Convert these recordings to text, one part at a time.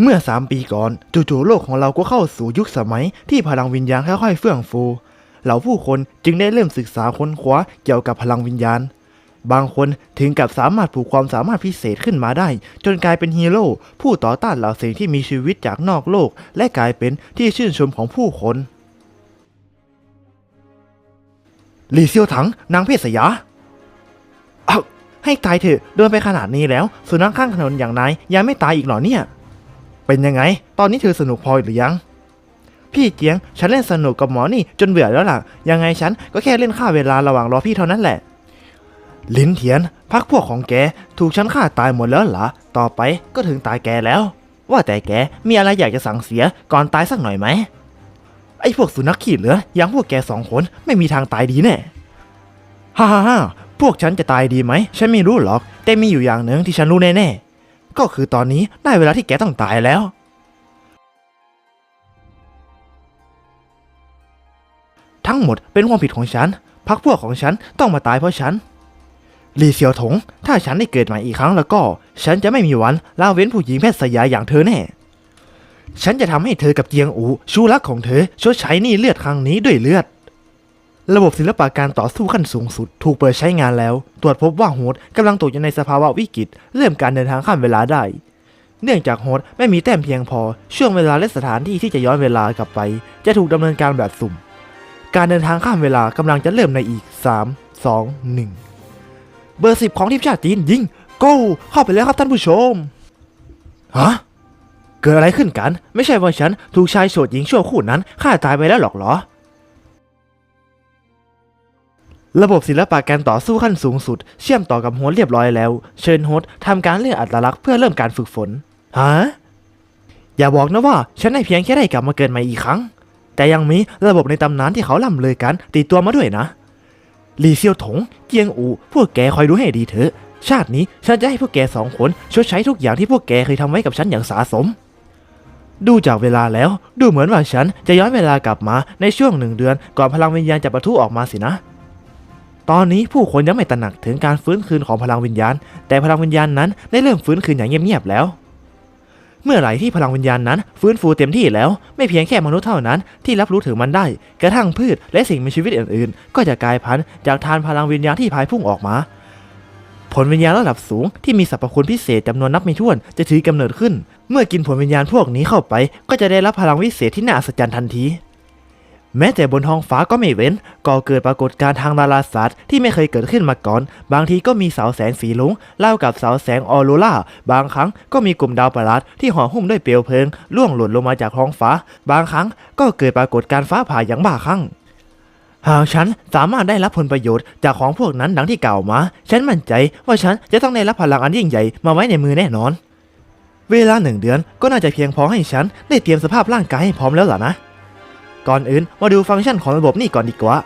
เมื่อสามปีก่อน จู่ๆโลกของเราก็เข้าสู่ยุคสมัยที่พลังวิญญาณค่อยๆเฟื่องฟู เหล่าผู้คนจึงได้เริ่มศึกษาค้นคว้าเกี่ยวกับพลังวิญญาณ บางคนถึงกับสามารถผูกความสามารถพิเศษขึ้นมาได้ จนกลายเป็นฮีโร่ผู้ต่อต้านเหล่าสิ่งที่มีชีวิตจากนอกโลก และกลายเป็นที่ชื่นชมของผู้คนหลี่เซียวถังนางเพศสยาให้ตายเถอะเดินไปขนาดนี้แล้ว สุนัขข้างถนนอย่างนายยังไม่ตายอีกหรอเนี่ย เป็นยังไง ตอนนี้เธอสนุกพอหรือยัง พี่เจียง ฉันเล่นสนุกกับหมอนี่จนเบื่อแล้วล่ะ ยังไงฉันก็แค่เล่นฆ่าเวลาระหว่างรอพี่เท่านั้นแหละ ลินเทียน พักพวกของแก ถูกฉันฆ่าตายหมดแล้วเหรอ ต่อไปก็ถึงตายแกแล้ว ว่าแต่แกมีอะไรอยากจะสั่งเสียก่อนตายสักหน่อยไหม ไอ้พวกสุนัขขี้เหลืออย่างพวกแกสองคนไม่มีทางตายดีแน่ ฮ่าฮ่าฮ่าพวกฉันจะตายดีไหม ฉันไม่รู้หรอก แต่มีอยู่อย่างหนึ่งที่ฉันรู้แน่ๆ ก็คือตอนนี้ได้เวลาที่แกต้องตายแล้ว ทั้งหมดเป็นความผิดของฉันพักพวกของฉันต้องมาตายเพราะฉันลีเซียวถง ถ้าฉันได้เกิดใหม่อีกครั้งแล้วก็ ฉันจะไม่มีวันละเว้นผู้หญิงแพทย์สยาอย่างเธอแน่ ฉันจะทำให้เธอกับเจียงอู ชูรักของเธอชดใช้หนี้เลือดครั้งนี้ด้วยเลือด ระบบศิลปะการต่อสู้ขั้นสูงสุด ถูกเปิดใช้งานแล้ว ตรวจพบว่าโฮดกำลังตกอยู่ในสภาวะวิกฤต เริ่มการเดินทางข้ามเวลาได้ เนื่องจากโฮดไม่มีแต้มเพียงพอ ช่วงเวลาและสถานที่ที่จะย้อนเวลากลับไป จะถูกดำเนินการแบบสุ่ม การเดินทางข้ามเวลากำลังจะเริ่มในอีก 3 2 1 เบอร์สิบของทีมชาติจีนยิงโก้เข้าไปแล้วครับท่านผู้ชมฮะเกิดอะไรขึ้นกัน ไม่ใช่ว่าฉันถูกชายโสดหญิงชั่วคู่นั้นฆ่าตายไปแล้วหรอกเหรอ ระบบศิลปะการต่อสู้ขั้นสูงสุด เชื่อมต่อกับโฮสเรียบร้อยแล้ว เชิญโฮสทำการเลือกอัตลักษณ์เพื่อเริ่มการฝึกฝน ฮะ อย่าบอกนะว่าฉันได้เพียงแค่ได้กลับมาเกิดใหม่อีกครั้ง แต่ยังมีระบบในตำนานที่เขาล่ำเลยกันติดตัวมาด้วยนะลีเซียวถง เจียงอู พวกแกคอยดูให้ดีเถอะ ชาตินี้ฉันจะให้พวกแกสองคนชดใช้ทุกอย่างที่พวกแกเคยทำไว้กับฉันอย่างสาสม ดูจากเวลาแล้ว ดูเหมือนว่าฉันจะย้อนเวลากลับมาในช่วงหนึ่งเดือน ก่อนพลังวิญญาณจะประทุออกมาสินะ ตอนนี้ผู้คนยังไม่ตระหนักถึงการฟื้นคืนของพลังวิญญาณ แต่พลังวิญญาณนั้นได้เริ่มฟื้นคืนอย่างเงียบๆแล้ว เมื่อไหร่ที่พลังวิญญาณนั้น ฟื้นฟูเต็มที่แล้ว ไม่เพียงแค่มนุษย์เท่านั้นที่รับรู้ถึงมันได้ กระทั่งพืชและสิ่งมีชีวิตอื่นๆ ก็จะกลายพันธุ์จากทานพลังวิญญาณที่พายพุ่งออกมา ผลวิญญาณระดับสูงที่มีสรรพคุณพิเศษจำนวนนับไม่ถ้วนจะถือกำเนิดขึ้น เมื่อกินผลวิญญาณพวกนี้เข้าไป ก็จะได้รับพลังวิเศษที่น่าอัศจรรย์ทันที แม้แต่บนท้องฟ้าก็ไม่เว้น ก่อเกิดปรากฏการณ์ทางดาราศาสตร์ที่ไม่เคยเกิดขึ้นมาก่อน บางทีก็มีเสาแสงสีลุงเล่ากับเสาแสงออโรราบางครั้งก็มีกลุ่มดาวประหลาดที่ห่อหุ้มด้วยเปลวเพลิงล่วงหล่นลงมาจากท้องฟ้า บางครั้งก็เกิดปรากฏการณ์ฟ้าผ่าอย่างบ้าคลั่งหากฉันสามารถได้รับผลประโยชน์จากของพวกนั้นดังที่กล่าวมา ฉันมั่นใจว่าฉันจะต้องได้รับพลังอันยิ่งใหญ่มาไว้ในมือแน่นอน เวลาหนึ่งเดือนก็น่าจะเพียงพอให้ฉันได้เตรียมสภาพร่างกายให้พร้อมแล้วล่ะนะ ก่อนอื่นมาดูฟังก์ชันของระบบนี่ก่อนดีกว่า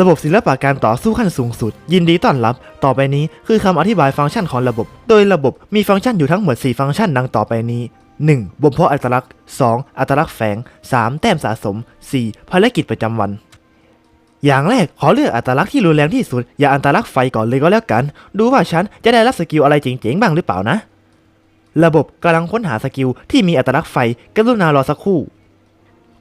ระบบศิลปะการต่อสู้ขั้นสูงสุด ยินดีต้อนรับ ต่อไปนี้คือคำอธิบายฟังก์ชันของระบบ โดยระบบมีฟังก์ชันอยู่ทั้งหมด 4 ฟังก์ชันดังต่อไปนี้ 1. บ่มเพาะอัตลักษณ์ 2. อัตลักษณ์แฝง 3. แต้มสะสม 4. ภารกิจประจำวัน อย่างแรกขอเลือกอัตลักษณ์ที่รุนแรงที่สุด อย่าอัตลักษณ์ไฟก่อนเลยก็แล้วกัน ดูว่าฉันจะได้รับสกิลอะไรเจ๋งๆบ้างหรือเปล่านะ ระบบกำลังค้นหาสกิลที่มีอัตลักษณ์ไฟกรุณารอสักครู่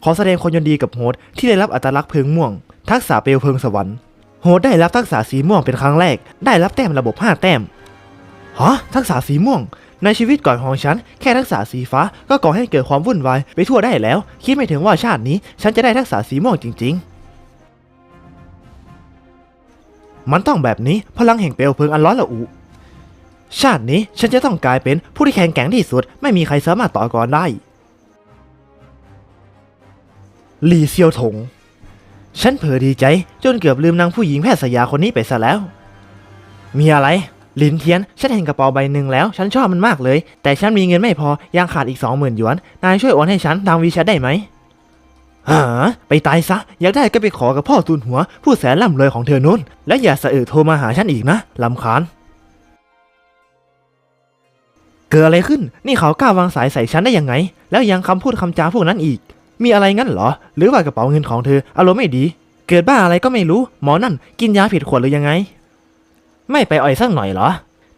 ขอแสดงความยินดีกับโฮสที่ได้รับอัตลักษณ์เพลิงม่วง ทักษะเปลวเพลิงสวรรค์โฮสได้รับทักษะสีม่วงเป็นครั้งแรก ได้รับแต้มระบบ 5 แต้มฮะทักษะสีม่วง ในชีวิตก่อนของฉัน แค่ทักษะสีฟ้าก็ก่อให้เกิดความวุ่นวายไปทั่วได้แล้ว คิดไม่ถึงว่าชาตินี้ ฉันจะได้ทักษะสีม่วงจริง ๆ มันต้องแบบนี้พลังแห่งเปลวเพลิงอันร้อนระอุ ชาตินี้ฉันจะต้องกลายเป็นผู้ที่แข็งแกร่งที่สุด ไม่มีใครสามารถต่อกรได้ หลี่เซียวถง ฉันเผลอดีใจ จนเกือบลืมนางผู้หญิงแพทย์สยาคนนี้ไปซะแล้ว มีอะไร หลินเทียน ฉันเห็นกระเป๋าใบหนึ่งแล้ว ฉันชอบมันมากเลย แต่ฉันมีเงินไม่พอ ยังขาดอีกสองหมื่นหยวน นายช่วยโอนให้ฉันทางวีแชทได้ไหมหาไปตายซะ อยากได้ก็ไปขอกับพ่อตูนหัว ผู้แสนร่ำรวยของเธอนุ่น และอย่าสะอึกโทรมาหาฉันอีกนะลำคาญเกิดอะไรขึ้น นี่เขากล้าวางสายใส่ฉันได้ยังไง แล้วยังคำพูดคำจาพวกนั้นอีก มีอะไรงั้นเหรอ หรือว่ากระเป๋าเงินของเธออารมณ์ไม่ดี เกิดบ้าอะไรก็ไม่รู้ หมอนั่นกินยาผิดขวดหรือยังไง ไม่ไปอ่อยสักหน่อยเหรอ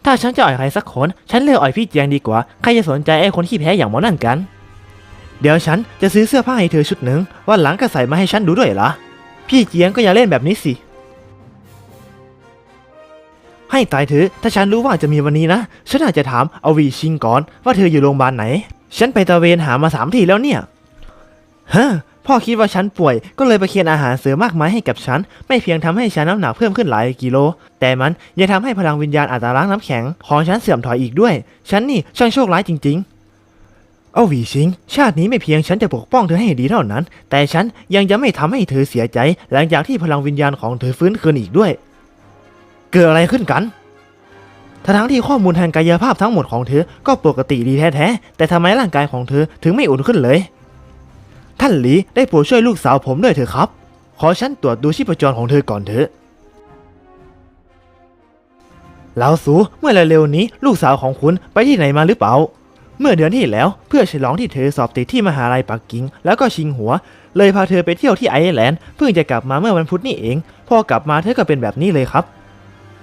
ถ้าฉันจะอ่อยใครสักคน ฉันเลือกอ่อยพี่เจียงดีกว่า ใครจะสนใจไอ้คนขี้แพ้อย่างหมอนั่นกัน เดี๋ยวฉันจะซื้อเสื้อผ้าให้เธอชุดหนึ่งวันหลังก็ใส่มาให้ฉันดูด้วยละพี่เจียงก็อย่าเล่นแบบนี้สิ ให้ตายเถอะ ถ้าฉันรู้ว่าจะมีวันนี้นะ ฉันอาจจะถามเอาวีชิงก่อนว่าเธออยู่โรงพยาบาลไหน ฉันไปตระเวนหามาสามที่แล้วเนี่ย ฮะพ่อคิดว่าฉันป่วยก็เลยไปเคียนอาหารเสริมมากมายให้กับฉัน ไม่เพียงทำให้ฉันน้ำหนักเพิ่มขึ้นหลายกิโล แต่มันยังทำให้พลังวิญญาณอัตราล้างน้ำแข็งของฉันเสื่อมถอยอีกด้วย ฉันนี่ช่างโชคร้ายจริง ๆ เอาหวีชิง ชาตินี้ไม่เพียงฉันจะปกป้องเธอให้ดีเท่านั้น แต่ฉันยังจะไม่ทำให้เธอเสียใจ หลังจากที่พลังวิญญาณของเธอฟื้นคืนอีกด้วย เกิดอะไรขึ้นกันทั้งที่ข้อมูลทางกายภาพทั้งหมดของเธอก็ปกติดีแท้ๆแต่ทำไมร่างกายของเธอถึงไม่อุ่นขึ้นเลย ท่านหลีได้โปรดช่วยลูกสาวผมด้วยเถอะครับ ขอฉันตรวจดูชีพจรของเธอก่อนเถอะแล้วสูเมื่อเร็วๆนี้ลูกสาวของคุณไปที่ไหนมาหรือเปล่า เมื่อเดือนที่แล้วเพื่อฉลองที่เธอสอบติดที่มหาลัยปักกิ่งแล้วก็ชิงหัว เลยพาเธอไปเที่ยวที่ไอร์แลนด์เพิ่งจะกลับมาเมื่อวันพุธนี่เอง พอกลับมาเธอก็เป็นแบบนี้เลยครับ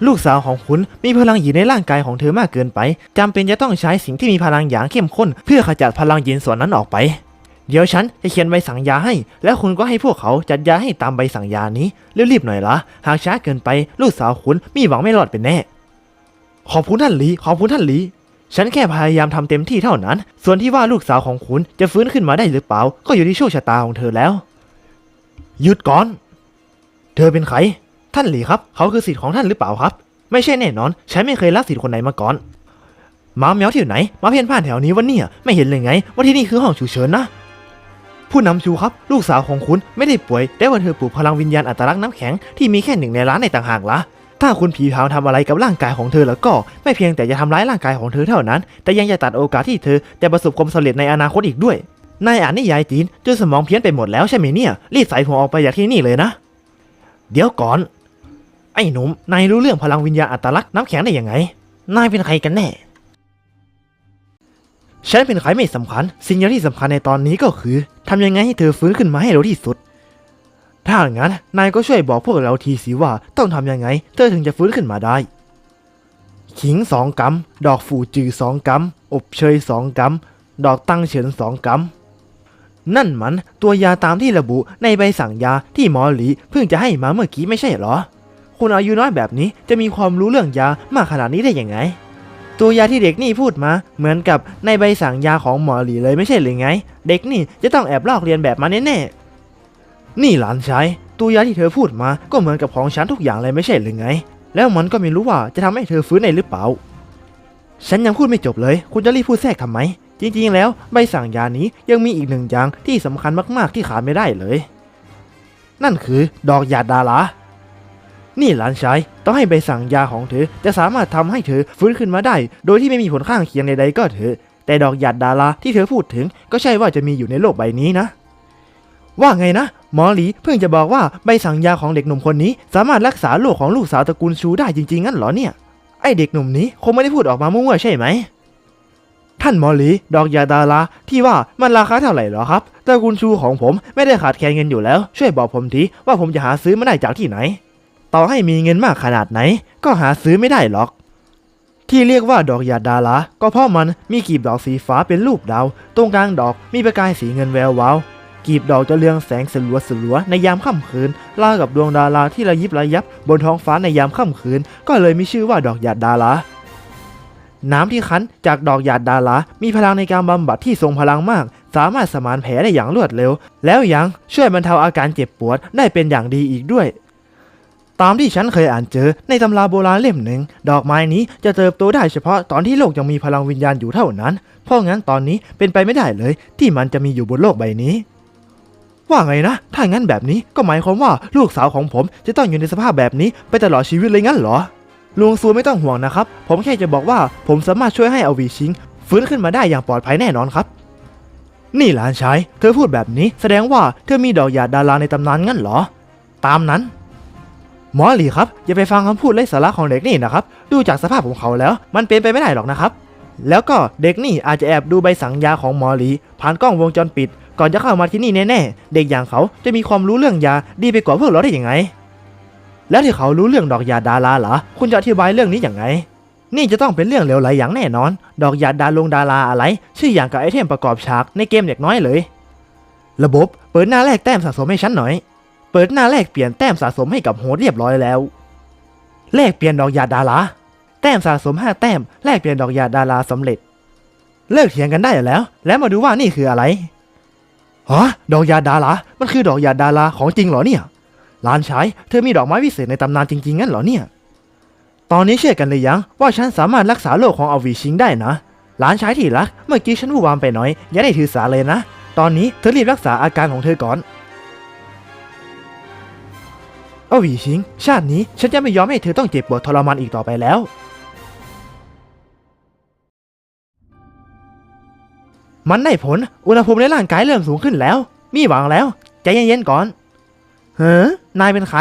ลูกสาวของคุณมีพลังหยินในร่างกายของเธอมากเกินไปจำเป็นจะต้องใช้สิ่งที่มีพลังหยางเข้มข้น เพื่อขจัดพลังหยินส่วนนั้นออกไป เดี๋ยวฉันจะเขียนใบสั่งยาให้ แล้วคุณก็ให้พวกเขาจัดยาให้ตามใบสั่งยานี้รีบๆหน่อยละหากช้าเกินไปลูกสาวคุณมีหวังไม่รอดเป็นแน่ ขอบคุณท่านหลีขอบคุณท่านหลีฉันแค่พยายามทำเต็มที่เท่านั้น ส่วนที่ว่าลูกสาวของคุณจะฟื้นขึ้นมาได้หรือเปล่า ก็อยู่ที่โชคชะตาของเธอแล้ว หยุดก่อน เธอเป็นใคร ท่านหลีครับ เขาคือสิทธิ์ของท่านหรือเปล่าครับ ไม่ใช่แน่นอน ฉันไม่เคยรักสิทธิ์คนไหนมาก่อน มาแมวที่ไหน มาเพี้ยนผ่านแถวนี้วันเนี่ย ไม่เห็นเลยไง ว่าที่นี่คือห้องฉุกเฉินนะ ผู้นำชูครับ ลูกสาวของคุณไม่ได้ป่วย แต่ว่าเธอปลูกพลังวิญญาณอัตลักษณ์น้ำแข็งที่มีแค่หนึ่งในล้านในต่างหากละถ้าคุณผีพราวทำอะไรกับร่างกายของเธอแล้วก็ไม่เพียงแต่จะทำร้ายร่างกายของเธอเท่านั้น แต่ยังจะตัดโอกาสที่เธอจะประสบความสำเร็จในอนาคตอีกด้วย นายอ่านนิยายจีนจนสมองเพี้ยนไปหมดแล้วใช่ไหมเนี่ยรีบใส่หัวออกไปจากที่นี่เลยนะ เดี๋ยวก่อน ไอ้หนุ่มนายรู้เรื่องพลังวิญญาณอัตลักษณ์น้ำแข็งได้ยังไง นายเป็นใครกันแน่ ฉันเป็นใครไม่สำคัญ สิ่งเดียวที่สำคัญในตอนนี้ก็คือทำยังไงให้เธอฟื้นขึ้นมาให้เร็วที่สุด ถ้าอย่างนั้นนายก็ช่วยบอกพวกเราทีสิว่าต้องทำยังไง เธอถึงจะฟื้นขึ้นมาได้ ขิงสองกำดอกฝูจือสองกำอบเชยสองกำดอกตั้งเฉินสองกำนั่นมันตัวยาตามที่ระบุในใบสั่งยาที่หมอหลีเพิ่งจะให้มาเมื่อกี้ไม่ใช่เหรอคุณอายุน้อยแบบนี้จะมีความรู้เรื่องยามากขนาดนี้ได้ยังไง ตัวยาที่เด็กนี่พูดมา เหมือนกับในใบสั่งยาของหมอหลีเลยไม่ใช่หรือไง เด็กนี่จะต้องแอบลอกเรียนแบบมาแน่ๆนี่หลานชายตัวยาที่เธอพูดมาก็เหมือนกับของฉันทุกอย่างเลยไม่ใช่หรือไง แล้วมันก็ไม่รู้ว่าจะทำให้เธอฟื้นได้หรือเปล่า ฉันยังพูดไม่จบเลย คุณจะรีบพูดแทรกทำไม จริงๆ แล้วใบสั่งยานี้ยังมีอีกหนึ่งอย่างที่สำคัญมากๆที่ขาดไม่ได้เลย นั่นคือ ดอกยาดดารา นี่หลานชายต้องให้ใบสั่งยาของเธอ จะสามารถทำให้เธอฟื้นขึ้นมาได้ โดยที่ไม่มีผลข้างเคียงใดๆก็เถอะ แต่ดอกหยาดดาราที่เธอพูดถึง ก็ใช่ว่าจะมีอยู่ในโลกใบนี้นะ ว่าไงนะ หมอหลีเพิ่งจะบอกว่าใบสั่งยาของเด็กหนุ่มคนนี้ สามารถรักษาโรคของลูกสาวตระกูลชูได้จริงๆงั้นเหรอเนี่ย ไอเด็กหนุ่มนี้คงไม่ได้พูดออกมามั่วๆใช่ไหม ท่านหมอหลีดอกยาดาราที่ว่ามันราคาเท่าไหร่หรอครับตระกูลชูของผมไม่ได้ขาดแคลนเงินอยู่แล้ว ช่วยบอกผมทีว่าผมจะหาซื้อมาได้จากที่ไหน ต่อให้มีเงินมากขนาดไหน ก็หาซื้อไม่ได้หรอก ที่เรียกว่าดอกหยาดดาราก็เพราะมันมีกลีบดอกสีฟ้าเป็นรูปดาว ตรงกลางดอกมีประกายสีเงินแวววาวกลีบดอกจะเรืองแสงสลัวสลัวในยามค่ำคืนล่ากับดวงดาราที่ระยิบระยับบนท้องฟ้าในยามค่ำคืน ก็เลยมีชื่อว่าดอกหยาดดาราน้ำที่คั้นจากดอกหยาดดารามีพลังในการบำบัดที่ทรงพลังมาก สามารถสมานแผลได้อย่างรวดเร็ว แล้วยังช่วยบรรเทาอาการเจ็บปวดได้เป็นอย่างดีอีกด้วย ตามที่ฉันเคยอ่านเจอในตำราโบราณเล่มหนึ่ง ดอกไม้นี้จะเติบโตได้เฉพาะตอนที่โลกยังมีพลังวิญญาณอยู่เท่านั้น เพราะงั้นตอนนี้เป็นไปไม่ได้เลย ที่มันจะมีอยู่บนโลกใบนี้ ว่าไงนะ ถ้างั้นแบบนี้ก็หมายความว่าลูกสาวของผมจะต้องอยู่ในสภาพแบบนี้ไปตลอดชีวิตเลยงั้นเหรอ ลุงซูไม่ต้องห่วงนะครับ ผมแค่จะบอกว่าผมสามารถช่วยให้อวีชิง ฟื้นขึ้นมาได้อย่างปลอดภัยแน่นอนครับ นี่หลานชาย เธอพูดแบบนี้ แสดงว่าเธอมีดอกหยาดดาราในตำนานงั้นเหรอ ตามนั้น หมอหลีครับ อย่าไปฟังคำพูดไร้สาระของเด็กนี่นะครับ ดูจากสภาพของเขาแล้ว มันเป็นไปไม่ได้หรอกนะครับ แล้วก็เด็กนี่อาจจะแอบดูใบสั่งยาของหมอหลี ผ่านกล้องวงจรปิด ก่อนจะเข้ามาที่นี่แน่ๆ เด็กอย่างเขาจะมีความรู้เรื่องยาดีไปกว่าพวกเราได้ยังไง แล้วที่เขารู้เรื่องดอกยาดาราเหรอคุณจะอธิบายเรื่องนี้อย่างไง นี่จะต้องเป็นเรื่องเลวไหลอย่างแน่นอน ดอกยาดดาลงดาราอะไร ชื่ออย่างกับไอเทมประกอบฉากในเกมเด็กน้อยเลย ระบบเปิดหน้าแรกแต้มสะสมให้ฉันหน่อย เปิดหน้าแรกเปลี่ยนแต้มสะสมให้กับโฮสเรียบร้อยแล้ว แลกเปลี่ยนดอกยาดาราแต้มสะสม 5 แต้ม แลกเปลี่ยนดอกยาดาราสำเร็จ เลิกเถียงกันได้แล้ว แล้วมาดูว่านี่คืออะไรฮะดอกยาดารามันคือดอกยาดาราของจริงเหรอเนี่ยลานชายเธอมีดอกไม้วิเศษในตำนานจริงๆงั้นเหรอเนี่ย ตอนนี้เชื่อกันเลยยังว่าฉันสามารถรักษาโรคของอวีชิงได้นะลานชายที่รัก เมื่อกี้ฉันวู่วามไปหน่อย อย่าได้ถือสาเลยนะ ตอนนี้เธอรีบรักษาอาการของเธอก่อน อวีชิง ชาตินี้ฉันจะไม่ยอมให้เธอต้องเจ็บปวดทรมานอีกต่อไปแล้ว มันได้ผล อุณหภูมิในร่างกายเริ่มสูงขึ้นแล้ว มีหวังแล้ว ใจเย็นๆก่อน เฮ้นายเป็นใคร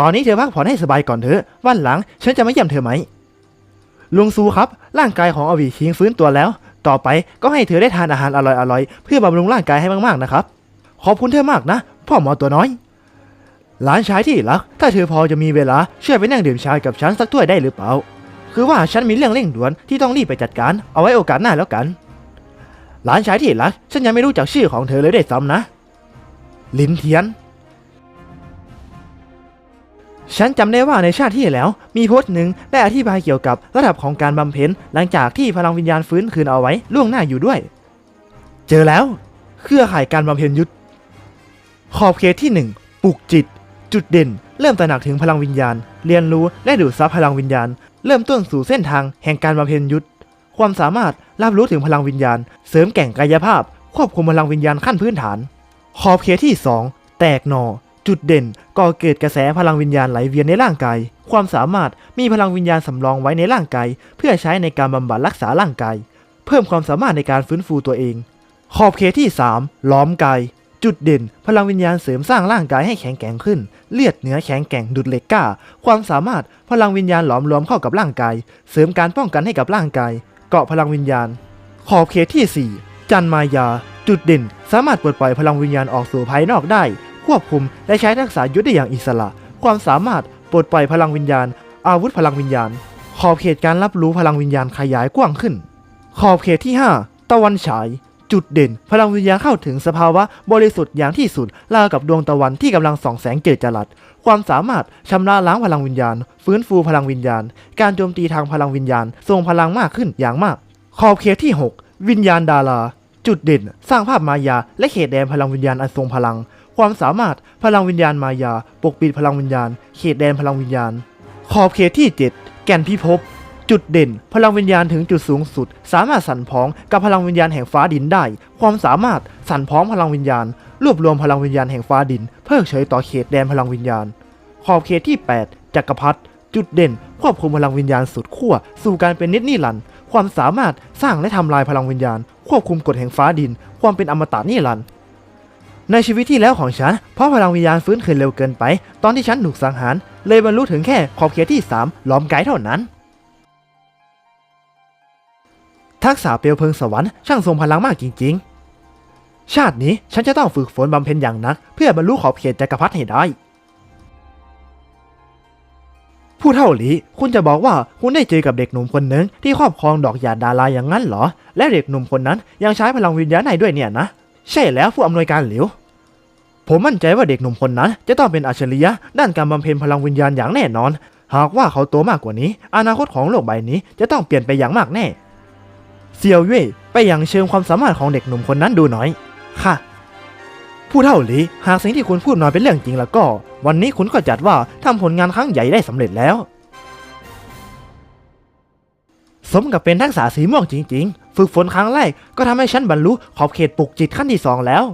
ตอนนี้เธอพักผ่อนให้สบายก่อนเถอะ วันหลังฉันจะมาเยี่ยมเธอไหม ลุงซูครับ ร่างกายของอวีคิงฟื้นตัวแล้ว ต่อไปก็ให้เธอได้ทานอาหารอร่อยๆ เพื่อบำรุงร่างกายให้มากๆนะครับ ขอบคุณเธอมากนะ พ่อหมอตัวน้อย หลานชายที่รัก ถ้าเธอพอจะมีเวลาช่วยไปนั่งดื่มชากับฉันสักถ้วยได้หรือเปล่า คือว่าฉันมีเรื่องเร่งด่วนที่ต้องรีบไปจัดการ เอาไว้โอกาสหน้าแล้วกัน หลานชายที่รัก ฉันยังไม่รู้จักชื่อของเธอเลยได้ซ้ำนะ ลินเทียน ฉันจำได้ว่าในชาติที่แล้ว มีโพสต์หนึ่งได้อธิบายเกี่ยวกับระดับของการบำเพ็ญหลังจากที่พลังวิญญาณฟื้นคืนเอาไว้ล่วงหน้าอยู่ด้วย เจอแล้ว เครือข่ายการบำเพ็ญยุทธขอบเขตที่ 1 ปลุกจิต จุดเด่น เริ่มตระหนักถึงพลังวิญญาณ เรียนรู้และดูดซับพลังวิญญาณ เริ่มต้นสู่เส้นทางแห่งการบำเพ็ญยุทธ ความสามารถรับรู้ถึงพลังวิญญาณ เสริมแก่งกายภาพ ควบคุมพลังวิญญาณขั้นพื้นฐาน ขอบเขตที่ 2 แตกหนอจุดเด่นก่อเกิดกระแสพลังวิญญาณไหลเวียนในร่างกาย ความสามารถมีพลังวิญญาณสำรองไว้ในร่างกายเพื่อใช้ในการบำบัดรักษาร่างกาย เพิ่มความสามารถในการฟื้นฟูตัวเอง ขอบเขตที่ 3 ล้อมกาย จุดเด่น พลังวิญญาณเสริมสร้างร่างกายให้แข็งแกร่งขึ้น เลือดเนื้อแข็งแกร่งดุดเหล็กกล้า ความสามารถพลังวิญญาณหลอมรวมเข้ากับร่างกาย เสริมการป้องกันให้กับร่างกาย เกาะพลังวิญญาณ ขอบเขตที่ 4 จันมายา จุดเด่น สามารถปลดปล่อยพลังวิญญาณออกสู่ภายนอกได้ ควบคุมและใช้ทักษะยุทธได้อย่างอิสระ ความสามารถปลดปล่อยพลังวิญญาณ อาวุธพลังวิญญาณ ขอบเขตการรับรู้พลังวิญญาณขยายกว้างขึ้น ขอบเขตที่ 5 ตะวันฉาย จุดเด่น พลังวิญญาณเข้าถึงสภาวะบริสุทธิ์อย่างที่สุดราวกับดวงตะวันที่กำลังส่องแสงเจิดจรัส ความสามารถชำระล้างพลังวิญญาณ ฟื้นฟูพลังวิญญาณ การโจมตีทางพลังวิญญาณทรงพลังมากขึ้นอย่างมาก ขอบเขตที่ 6 วิญญาณดารา จุดเด่น สร้างภาพมายา และเขตแดนพลังวิญญาณอันทรงพลัง ความสามารถพลังวิญญาณมายา ปกปิดพลังวิญญาณ เขตแดนพลังวิญญาณ ขอบเขตที่ 7 แก่นพิภพ จุดเด่น พลังวิญญาณถึงจุดสูงสุด สามารถสั่นพ้องกับพลังวิญญาณแห่งฟ้าดินได้ ความสามารถสั่นพ้องพลังวิญญาณ รวบรวมพลังวิญญาณแห่งฟ้าดิน เพิกเฉยต่อเขตแดนพลังวิญญาณ ขอบเขตที่ 8 จักรพรรดิจุดเด่น ควบคุมพลังวิญญาณสุดขั้วสู่การเป็นนิจนิรันดร์ความสามารถสร้างและทำลายพลังวิญญาณ ควบคุมกฎแห่งฟ้าดิน ความเป็นอมตะนิรันดร์ในชีวิตที่แล้วของฉัน เพราะพลังวิญญาณฟื้นคืนเร็วเกินไป ตอนที่ฉันถูกสังหาร เลยบรรลุถึงแค่ขอบเขตที่ 3 ล้อมไกด์เท่านั้น ทักษะเปลวเพลิงสวรรค์ช่างทรงพลังมากจริง ๆ ชาตินี้ฉันจะต้องฝึกฝนบำเพ็ญอย่างหนัก เพื่อบรรลุขอบเขตจักรพรรดิให้ได้ ผู้เท่าหลีคุณจะบอกว่าคุณได้เจอกับเด็กหนุ่มคนหนึ่งที่ครอบครองดอกหยาดดาราอย่างนั้นเหรอ และเด็กหนุ่มคนนั้นยังใช้พลังวิญญาณได้ด้วยเนี่ยนะ ใช่แล้วผู้อำนวยการหลิว ผมมั่นใจว่าเด็กหนุ่มคนนั้น จะต้องเป็นอัจฉริยะด้านการบำเพ็ญพลังวิญญาณอย่างแน่นอน หากว่าเขาโตมากกว่านี้ อนาคตของโลกใบนี้จะต้องเปลี่ยนไปอย่างมากแน่ เซียวเว่ยไปยังเชิงความสามารถของเด็กหนุ่มคนนั้นดูหน่อย ค่ะ ผู้เท่าหลีหากสิ่งที่คุณพูดมาเป็นเรื่องจริงแล้วก็ วันนี้คุณก็จัดว่าทำผลงานครั้งใหญ่ได้สำเร็จแล้ว สมกับเป็นทักษะสีม่วงจริง ๆ ฝึกฝนครั้งแรกก็ทำให้ฉันบรรลุขอบเขตปลุกจิตขั้นที่สองแล้ว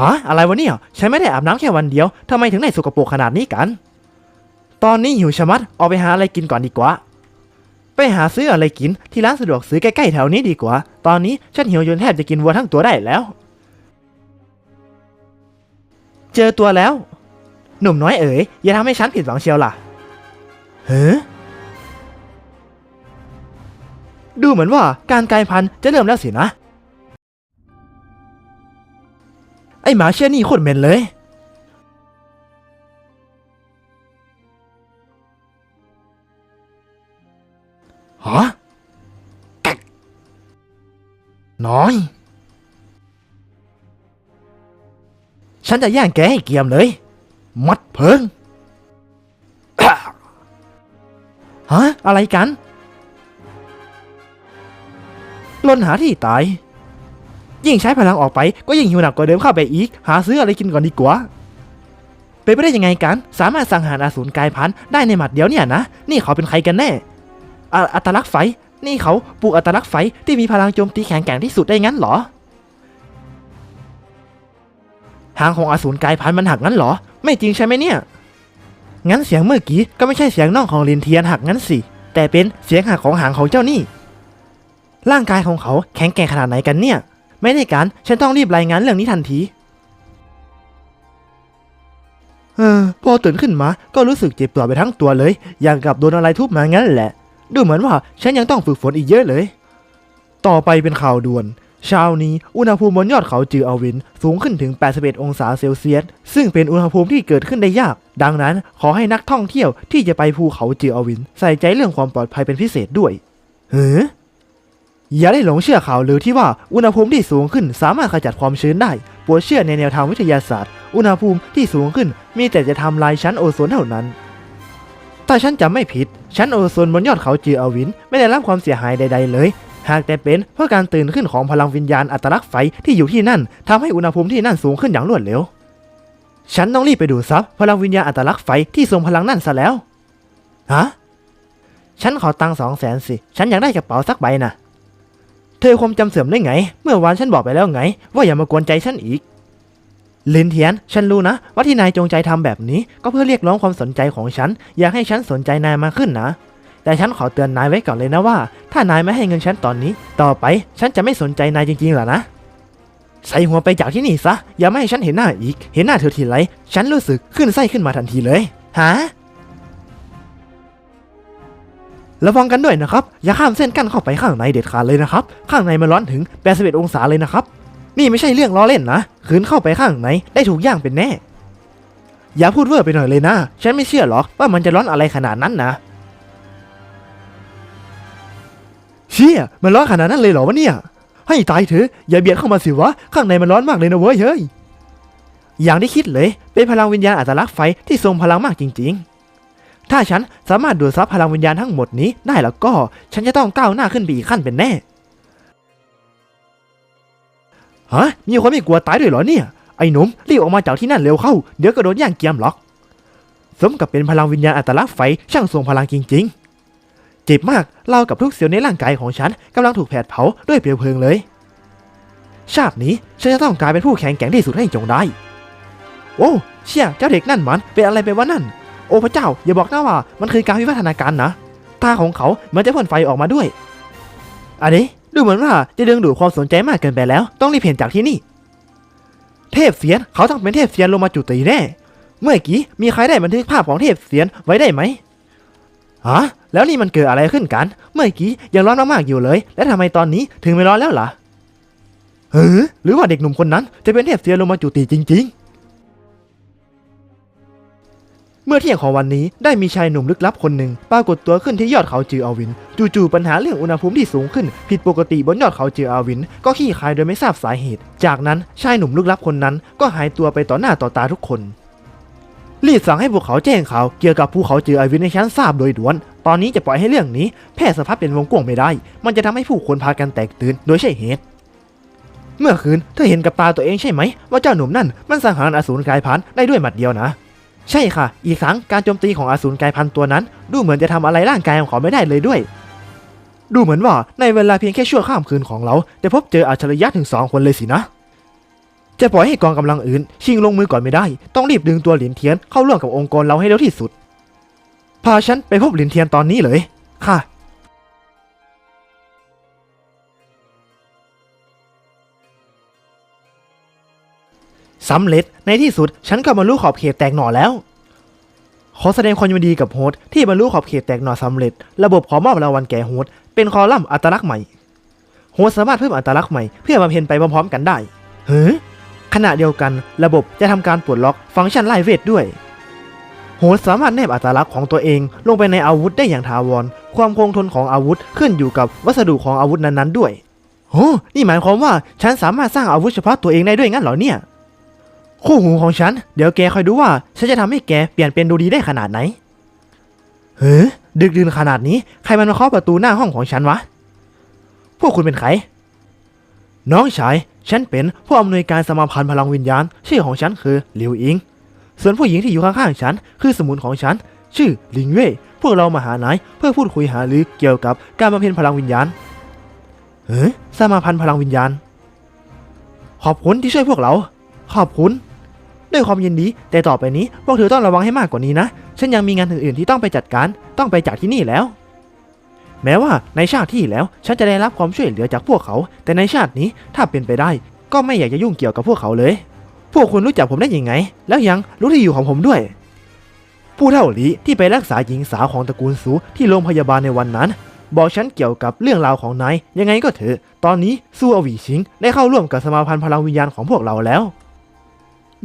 ฮะอะไรวะเนี่ยฉันไม่ได้อาบน้ำแค่วันเดียวทำไมถึงได้สกปรกขนาดนี้กัน ตอนนี้หิวชะมัดออกไปหาอะไรกินก่อนดีกว่า ไปหาซื้ออะไรกินที่ร้านสะดวกซื้อใกล้ๆแถวนี้ดีกว่า ตอนนี้ฉันหิวจนแทบจะกินวัวทั้งตัวได้แล้ว เจอตัวแล้ว หนุ่มน้อยเอ๋ยอย่าทำให้ฉันผิดหวังเชียวล่ะเฮ้ดูเหมือนว่าการกลายพันธุ์จะเริ่มแล้วสินะ ไอหมาเชี่ยนี่โคตรเหม็นเลย ฮะกักน้อย ฉันจะย่างแกให้เกียมเลย มัดเพิงอะฮะอะไรกันลนหาที่ตาย ยิ่งใช้พลังออกไปก็ยิ่งหิวหนักกว่าเดิมเข้าไปอีก หาซื้ออะไรกินก่อนดีกว่าเป็นไปได้ยังไงกัน สามารถสังหารอสูรกายพันธุ์ได้ในหมัดเดียวเนี่ยนะ นี่เขาเป็นใครกันแน่ อ,อัตลักษณ์ไฟ นี่เขาปลูกอัตลักษณ์ไฟที่มีพลังโจมตีแข็งแกร่งที่สุดได้งั้นเหรอ หางของอสูรกายพันมันหักงั้นเหรอ ไม่จริงใช่ไหมเนี่ย งั้นเสียงเมื่อกี้ก็ไม่ใช่เสียงน่องของลินเทียนหักงั้นสิ แต่เป็นเสียงหักของหางของเจ้านี่ ร่างกายของเขาแข็งแกร่งขนาดไหนกันเนี่ย ไม่ได้การฉันต้องรีบรายงานเรื่องนี้ทันทีเออพอตื่นขึ้นมาก็รู้สึกเจ็บตัวไปทั้งตัวเลย อย่างกับโดนอะไรทุบมางั้นแหละ ดูเหมือนว่าฉันยังต้องฝึกฝนอีกเยอะเลย ต่อไปเป็นข่าวด่วน เช้านี้อุณหภูมิบนยอดเขาจืออาวินสูงขึ้นถึง 81 องศาเซลเซียส ซึ่งเป็นอุณหภูมิที่เกิดขึ้นได้ยาก ดังนั้นขอให้นักท่องเที่ยวที่จะไปภูเขาจืออาวิน ใส่ใจเรื่องความปลอดภัยเป็นพิเศษด้วยเฮ้ออย่าได้หลงเชื่อข่าวลือที่ว่าอุณหภูมิที่สูงขึ้นสามารถขจัดความชื้นได้โปรดเชื่อในแนวทางวิทยาศาสตร์ อุณหภูมิที่สูงขึ้นมีแต่จะทำลายชั้นโอโซนเท่านั้นถ้าฉันจำไม่ผิด ชั้นโอโซนบนยอดเขาจืออวิน ไม่ได้รับความเสียหายใด ๆ เลย หากแต่เป็นเพราะการตื่นขึ้นของพลังวิญญาณอัตลักษณ์ไฟที่อยู่ที่นั่นทำให้อุณหภูมิที่นั่นสูงขึ้นอย่างรวดเร็ว ฉันต้องรีบไปดูซับพลังวิญญาณอัตลักษณ์ไฟที่ทรงพลังนั่นซะแล้ว ฮะ ฉันขอตังสองแสนสิ ฉันอยากได้กระเป๋าสักใบนะเธอความจำเสื่อมได้ไง เมื่อวานฉันบอกไปแล้วไง ว่าอย่ามากวนใจฉันอีก ลินเทียน ฉันรู้นะว่าที่นายจงใจทำแบบนี้ ก็เพื่อเรียกร้องความสนใจของฉัน อยากให้ฉันสนใจนายมากขึ้นนะ แต่ฉันขอเตือนนายไว้ก่อนเลยนะว่า ถ้านายไม่ให้เงินฉันตอนนี้ ต่อไปฉันจะไม่สนใจนายจริงๆหรอนะใส่หัวไปจากที่นี่ซะ อย่าไม่ให้ฉันเห็นหน้าอีก เห็นหน้าเธอทีไรฉันรู้สึกขึ้นไส้ขึ้นมาทันทีเลยฮะระวังกันด้วยนะครับ อย่าข้ามเส้นกั้นเข้าไปข้างในเด็ดขาดเลยนะครับ ข้างในมันร้อนถึง 81 องศาเลยนะครับ นี่ไม่ใช่เรื่องล้อเล่นนะขืนเข้าไปข้างในได้ถูกย่างเป็นแน่ อย่าพูดเวอไปหน่อยเลยนะ ฉันไม่เชื่อหรอกว่ามันจะร้อนอะไรขนาดนั้นนะ เชี่ย มันร้อนขนาดนั้นเลยเหรอวะเนี่ย ให้ตายเถอะ อย่าเบียดเข้ามาสิวะ ข้างในมันร้อนมากเลยนะเว้ยเฮ้ย อย่างที่คิดเลย เป็นพลังวิญญาณอัตลักษณ์ไฟที่ทรงพลังมากจริง ๆถ้าฉันสามารถดูดซับพลังวิญญาณทั้งหมดนี้ได้แล้วก็ ฉันจะต้องก้าวหน้าขึ้นไปอีกขั้นเป็นแน่ ฮะมีคนไม่กลัวตายด้วยเหรอเนี่ย ไอ้หนุ่มรีบออกมาจากที่นั่นเร็วเข้า เดี๋ยวก็โดนย่างเกียมหรอก สมกับเป็นพลังวิญญาณอัตลักษณ์ไฟช่างทรงพลังจริง ๆ เจ็บมากเล่ากับทุกเซลล์ในร่างกายของฉันกำลังถูกแผดเผาด้วยเปลวเพลิงเลย ชาตินี้ฉันจะต้องกลายเป็นผู้แข็งแกร่งที่สุดให้จงได้ โอ้เชี่ยเจ้าเด็กนั่นมันเป็นอะไรไปวะนั่น โอ้พระเจ้าอย่าบอกนะว่ามันคือการวิวัฒนาการนะตาของเขาเหมันจะพ่นไฟออกมาด้วยอันนี้ ดูเหมือนว่าจะดึงดูดความสนใจมากเกินไปแล้ว ต้องรีบเห็นจากที่นี่ เทพเสียนเขาต้องเป็นเทพเสียนลงมาจุติแน่ เมื่อกี้มีใครได้บันทึกภาพของเทพเสียนไว้ได้ไหมฮะแล้วนี่มันเกิดอะไรขึ้นกัน เมื่อกี้ยังร้อนมากๆอยู่เลย แล้วทำไมตอนนี้ถึงไม่ร้อนแล้วล่ะเฮ้อหรือว่าเด็กหนุ่มคนนั้นจะเป็นเทพเสียนลงมาจุติจริง ๆ เมื่อเที่ยงของวันนี้ได้มีชายหนุ่มลึกลับคนหนึ่งปรากฏตัวขึ้นที่ยอดเขาจืออาวิน จู่ๆปัญหาเรื่องอุณหภูมิที่สูงขึ้น ผิดปกติบนยอดเขาจืออาวิน ก็ขี้คายโดยไม่ทราบสาเหตุ จากนั้นชายหนุ่มลึกลับคนนั้นก็หายตัวไปต่อหน้าต่อตาทุกคนรีบสั่งให้พวกเขาแจ้งข่าวเกี่ยวกับภูเขาจืออาวินในชั้นทราบโดยด่วน ตอนนี้จะปล่อยให้เรื่องนี้ แพร่สะพัดเป็นวงกว้างไม่ได้ มันจะทำให้ผู้คนพากันแตกตื่นโดยใช่เหตุเมื่อคืนเธอเห็นกับตาตัวเองใช่ไหม ว่าเจ้าหนุ่มนั่นมันสังหารอสูรกายพันได้ด้วยหมัดเดียวนะ ใช่ค่ะ อีกครั้งการโจมตีของอสูรกายพันตัวนั้น ดูเหมือนจะทำอะไรร่างกายของเขาไม่ได้เลยด้วย ดูเหมือนว่าในเวลาเพียงแค่ชั่วข้ามคืนของเรา จะพบเจออัจฉริยะถึงสองคนเลยสินะ จะปล่อยให้กองกำลังอื่น ชิงลงมือก่อนไม่ได้ ต้องรีบดึงตัวหลินเทียนเข้าร่วมกับองค์กรเราให้เร็วที่สุด พาฉันไปพบหลินเทียนตอนนี้เลย ค่ะ สำเร็จในที่สุดฉันก็บรรลุขอบเขตแตกหน่อแล้ว ขอแสดงความยินดีกับโฮสต์ที่บรรลุขอบเขตแตกหน่อสำเร็จ ระบบขอมอบรางวัลแก่โฮสต์เป็นคอลัมน์อัตลักษณ์ใหม่โฮสต์สามารถเพิ่มอัตลักษณ์ใหม่เพื่อบำเพ็ญไปพร้อมๆกันได้เฮ้ขณะเดียวกันระบบจะทำการปลดล็อกฟังก์ชันไล่เวทด้วยโหดสามารถแนบอัตลักษณ์ของตัวเองลงไปในอาวุธได้อย่างถาวร ความคงทนของอาวุธขึ้นอยู่กับวัสดุของอาวุธนั้นๆด้วย โอ้นี่หมายความว่าฉันสามารถสร้างอาวุธเฉพาะตัวเองได้ด้วยงั้นเหรอเนี่ย คู่หูของฉัน เดี๋ยวแกคอยดูว่า ฉันจะทำให้แกเปลี่ยนเป็นดูดีได้ขนาดไหน เฮ้ยดึกดื่นขนาดนี้ ใครมันมาเคาะประตูหน้าห้องของฉันวะ พวกคุณเป็นใคร น้องชาย ฉันเป็นผู้อำนวยการสมาพันธ์พลังวิญญาณ ชื่อของฉันคือหลิวอิง ส่วนผู้หญิงที่อยู่ข้างๆฉัน คือสมุนของฉัน ชื่อหลิงเว่ย พวกเรามาหานายเพื่อพูดคุยหารือเกี่ยวกับการบำเพ็ญพลังวิญญาณ เฮ้ยสมาพันธ์พลังวิญญาณ ขอบคุณที่ช่วยพวกเรา ขอบคุณ ด้วยความยินดี แต่ต่อไปนี้พวกเธอต้องระวังให้มากกว่านี้นะ ฉันยังมีงานอื่นๆที่ต้องไปจัดการ ต้องไปจากที่นี่แล้ว แม้ว่าในชาติที่แล้ว ฉันจะได้รับความช่วยเหลือจากพวกเขา แต่ในชาตินี้ถ้าเป็นไปได้ ก็ไม่อยากจะยุ่งเกี่ยวกับพวกเขาเลย พวกคุณรู้จักผมได้ยังไง แล้วยังรู้ที่อยู่ของผมด้วย ผู้เท่าหลีที่ไปรักษาหญิงสาวของตระกูลสูที่โรงพยาบาลในวันนั้นบอกฉันเกี่ยวกับเรื่องราวของนายยังไงก็เถอะ ตอนนี้ซูอวีชิงได้เข้าร่วมกับสมาพันธ์พลังวิญญาณของพวกเราแล้ว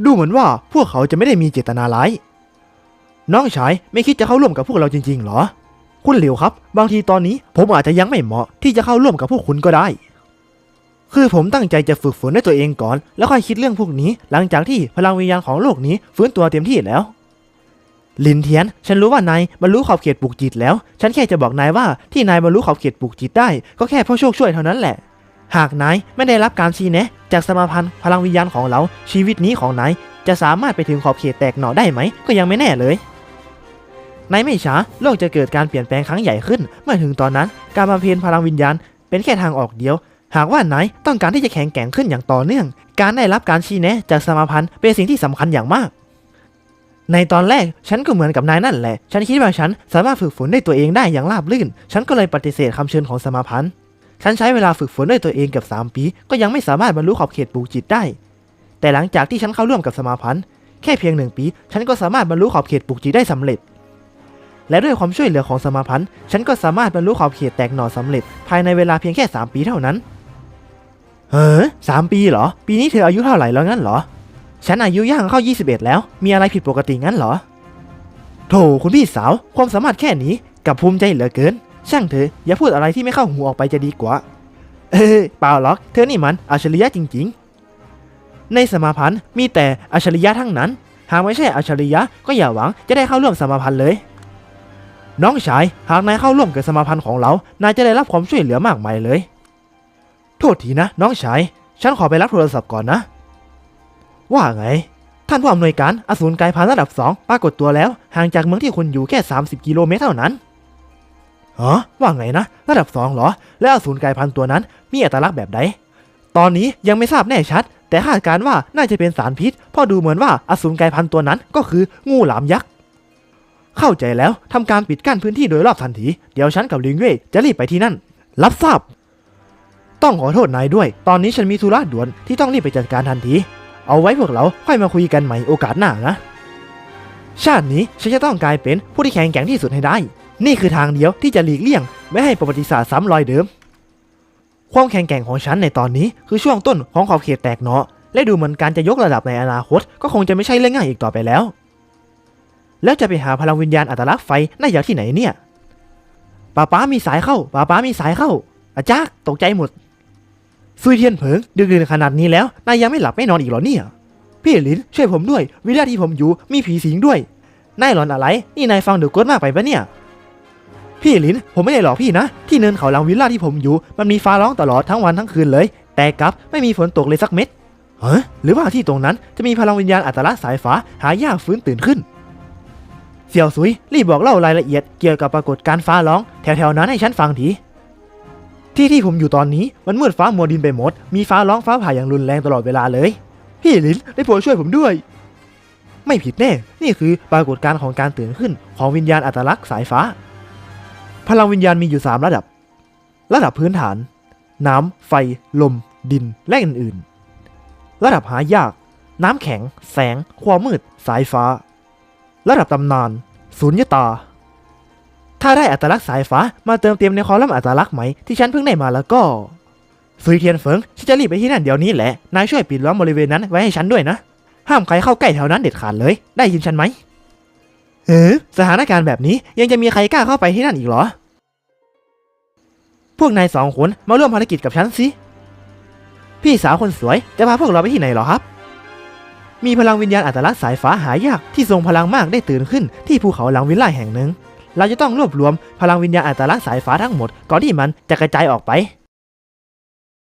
ดูเหมือนว่าพวกเขาจะไม่ได้มีเจตนาร้าย น้องชายไม่คิดจะเข้าร่วมกับพวกเราจริงๆหรอ คุณหลิวครับ บางทีตอนนี้ผมอาจจะยังไม่เหมาะที่จะเข้าร่วมกับพวกคุณก็ได้ คือผมตั้งใจจะฝึกฝนด้วยตัวเองก่อน แล้วค่อยคิดเรื่องพวกนี้ หลังจากที่พลังวิญญาณของโลกนี้ฟื้นตัวเต็มที่แล้ว ลินเทียน ฉันรู้ว่านายบรรลุขอบเขตปลูกจิตแล้ว ฉันแค่จะบอกนายว่าที่นายบรรลุขอบเขตปลูกจิตได้ ก็แค่เพราะโชคช่วยเท่านั้นแหละ หากนายไม่ได้รับการชี้แนะ จากสมาพันธ์พลังวิญญาณของเรา ชีวิตนี้ของนายจะสามารถไปถึงขอบเขตแตกหน่อได้ไหม ก็ยังไม่แน่เลย ในไม่ช้าโลกจะเกิดการเปลี่ยนแปลงครั้งใหญ่ขึ้น เมื่อถึงตอนนั้น การบำเพ็ญพลังวิญญาณ เป็นแค่ทางออกเดียว หากว่านายต้องการที่จะแข็งแกร่งขึ้นอย่างต่อเนื่อง การได้รับการชี้แนะจากสมาพันธ์เป็นสิ่งที่สำคัญอย่างมาก ในตอนแรกฉันก็เหมือนกับนายนั่นแหละ ฉันคิดว่าฉันสามารถฝึกฝนด้ตัวเองได้อย่างราบรื่น ฉันก็เลยปฏิเสธคำเชิญของสมาพันธ์ ฉันใช้เวลาฝึกฝนด้วยตัวเองเกับ3 ปี ก็ยังไม่สามารถบรรลุขอบเขตปลูกจิตได้ แต่หลังจากที่ฉันเข้าร่วมกับสมาพันธ์แค่เพียงหนึ่งปี ฉันก็สามารถบรรลุขอบเขตปลูกจิตได้สำเร็จ และด้วยความช่วยเหลือของสมาพันธ์ฉันก็สามารถบรรลุขอบเขตแตกหน่อสำเร็จ ภายในเวลาเพียงแค่3ปีเท่านั้น เฮ้อสามปีเหรอ ปีนี้เธออายุเท่าไหร่แล้วงั้นเหรอ ฉันอายุย่างเข้า 21 แล้ว มีอะไรผิดปกติงั้นเหรอ โถคุณพี่สาว ความสามารถแค่นี้กับภูมิใจเหลือเกิน ช่างเถอะอย่าพูดอะไรที่ไม่เข้าหูออกไปจะดีกว่า เออเปล่าหรอก เธอนี่มันอัจฉริยะจริง ๆ ในสมาพันธ์มีแต่อัจฉริยะทั้งนั้น หากไม่ใช่อัจฉริยะก็อย่าหวังจะได้เข้าร่วมสมาพันธ์เลย น้องชาย หากนายเข้าร่วมกับสมาพันธ์ของเรา นายจะได้รับความช่วยเหลือมากมายเลย โทษทีนะ น้องชาย ฉันขอไปรับโทรศัพท์ก่อนนะ ว่าไง ท่านผู้อำนวยการอสูรกายพันธุ์ระดับ2ปรากฏตัวแล้ว ห่างจากเมืองที่คุณอยู่แค่ 30 กิโลเมตรเท่านั้น ฮะว่าไงนะ ระดับ 2 เหรอ และอสูรกายพันธุ์ตัวนั้น มีอัตลักษณ์แบบใด ตอนนี้ยังไม่ทราบแน่ชัด แต่คาดการณ์ว่าน่าจะเป็นสารพิษเพราะดูเหมือนว่าอสูรกายพันธุ์ตัวนั้นก็คืองูหลามยักษ์เข้าใจแล้วทำการปิดกั้นพื้นที่โดยรอบทันที เดี๋ยวฉันกับลิงเว่ยจะรีบไปที่นั่น รับทราบ ต้องขอโทษนายด้วย ตอนนี้ฉันมีธุระด่วนที่ต้องรีบไปจัดการทันที เอาไว้พวกเราค่อยมาคุยกันใหม่โอกาสหน้านะ ชาตินี้ฉันจะต้องกลายเป็นผู้ที่แข็งแกร่งที่สุดให้ได้ นี่คือทางเดียวที่จะหลีกเลี่ยง ไม่ให้ประวัติศาสตร์ซ้ำรอยเดิม ความแข็งแกร่งของฉันในตอนนี้คือช่วงต้นของขอบเขตแตกเนาะและดูเหมือนการจะยกระดับในอนาคต ก็คงจะไม่ใช่เรื่องง่ายอีกต่อไปแล้ว แล้วจะไปหาพลังวิญญาณอัตลักษณ์ไฟได้จากที่ไหนเนี่ยป้าป้ามีสายเข้าป้าป้ามีสายเข้า อาจารย์ตกใจหมดซุยเทียนเผิงดึกดื่นขนาดนี้แล้วนายยังไม่หลับไม่นอนอีกเหรอเนี่ย พี่หลินช่วยผมด้วยวิลาที่ผมอยู่มีผีสิงด้วยนายหลอนอะไร นี่นายฟังเดือดกดมากไปปะเนี่ย พี่ลิน ผมไม่ได้หลอกพี่นะ ที่เนินเขาหลังวิลล่าที่ผมอยู่ มันมีฟ้าร้องตลอดทั้งวันทั้งคืนเลย แต่กลับไม่มีฝนตกเลยสักเม็ดเฮ้หรือว่าที่ตรงนั้นจะมีพลังวิญญาณอัตลักษณ์สายฟ้าหายากฟื้นตื่นขึ้น เสี่ยวซุยรีบบอกเล่ารายละเอียดเกี่ยวกับปรากฏการ์ฟ้าร้องแถวๆนั้นให้ฉันฟังทีที่ที่ผมอยู่ตอนนี้มันมืดฟ้ามัวดินไปหมด มีฟ้าร้องฟ้าผ่าอย่างรุนแรงตลอดเวลาเลย พี่ลินได้โปรดช่วยผมด้วย ไม่ผิดแน่ นี่คือปรากฏการณ์ของการตื่นขึ้นของวิญญาณอัตลักษณ์สายฟ้า พลังวิญญาณมีอยู่ 3 ระดับ ระดับพื้นฐาน น้ำ ไฟ ลม ดิน และอื่นๆ ระดับหายาก น้ำแข็ง แสง ความมืด สายฟ้า ระดับตำนาน สุญญตา ถ้าได้อัตลักษณ์สายฟ้ามาเติมเต็มในคอลัมน์อัตลักษณ์ใหม่ที่ฉันเพิ่งได้มาแล้วก็ซุยเทียนเฟิงฉันจะรีบไปที่นั่นเดี๋ยวนี้แหละ นายช่วยปิดล้อมบริเวณนั้นไว้ให้ฉันด้วยนะ ห้ามใครเข้าใกล้แถวนั้นเด็ดขาดเลย ได้ยินฉันไหมเออสถานการณ์แบบนี้ยังจะมีใครกล้าเข้าไปที่นั่นอีกเหรอ พวกนายสองคนมาร่วมภารกิจกับฉันสิ พี่สาวคนสวยจะพาพวกเราไปที่ไหนหรอครับ มีพลังวิญญาณอัตลักษณ์สายฟ้าหายากที่ทรงพลังมากได้ตื่นขึ้นที่ภูเขาหลังวิลไลแห่งหนึ่ง เราจะต้องรวบรวมพลังวิญญาณอัตลักษณ์สายฟ้าทั้งหมดก่อนที่มันจะกระจายออกไป